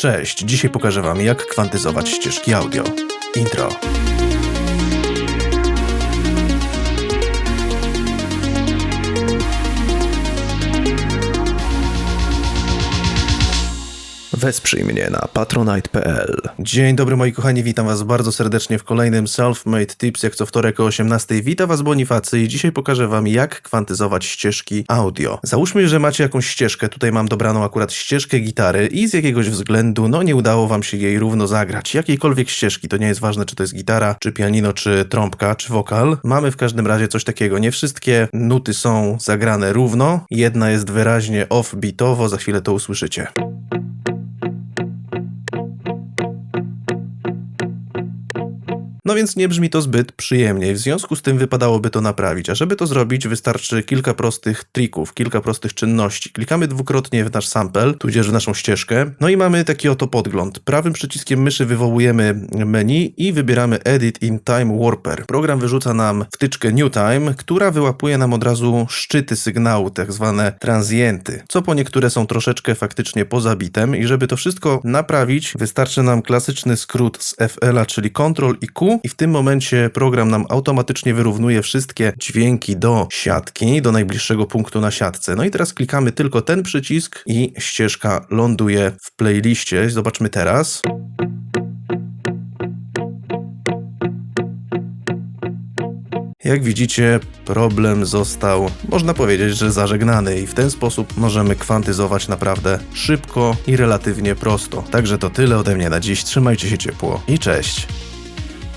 Cześć, dzisiaj pokażę Wam jak kwantyzować ścieżki audio. Intro. Wesprzyj mnie na patronite.pl. Dzień dobry moi kochani, witam was bardzo serdecznie w kolejnym Self-Made Tips, jak co wtorek o 18. Witam was Bonifacy i dzisiaj pokażę wam jak kwantyzować ścieżki audio. Załóżmy, że macie jakąś ścieżkę, tutaj mam dobraną akurat ścieżkę gitary i z jakiegoś względu, no nie udało wam się jej równo zagrać. Jakiejkolwiek ścieżki, to nie jest ważne czy to jest gitara, czy pianino, czy trąbka, czy wokal. Mamy w każdym razie coś takiego, nie wszystkie nuty są zagrane równo, jedna jest wyraźnie off-beatowo, za chwilę to usłyszycie. No więc nie brzmi to zbyt przyjemnie, w związku z tym wypadałoby to naprawić. A żeby to zrobić, wystarczy kilka prostych trików, kilka prostych czynności. Klikamy dwukrotnie w nasz sample, tudzież w naszą ścieżkę, no i mamy taki oto podgląd. Prawym przyciskiem myszy wywołujemy menu i wybieramy Edit in Time Warper. Program wyrzuca nam wtyczkę New Time, która wyłapuje nam od razu szczyty sygnału, tak zwane transienty, co po niektóre są troszeczkę faktycznie poza bitem i żeby to wszystko naprawić, wystarczy nam klasyczny skrót z FL-a, czyli Ctrl i Q i w tym momencie program nam automatycznie wyrównuje wszystkie dźwięki do siatki, do najbliższego punktu na siatce. No i teraz klikamy tylko ten przycisk i ścieżka ląduje w playliście. Zobaczmy teraz. Jak widzicie, problem został, można powiedzieć, że zażegnany i w ten sposób możemy kwantyzować naprawdę szybko i relatywnie prosto. Także to tyle ode mnie na dziś. Trzymajcie się ciepło i cześć.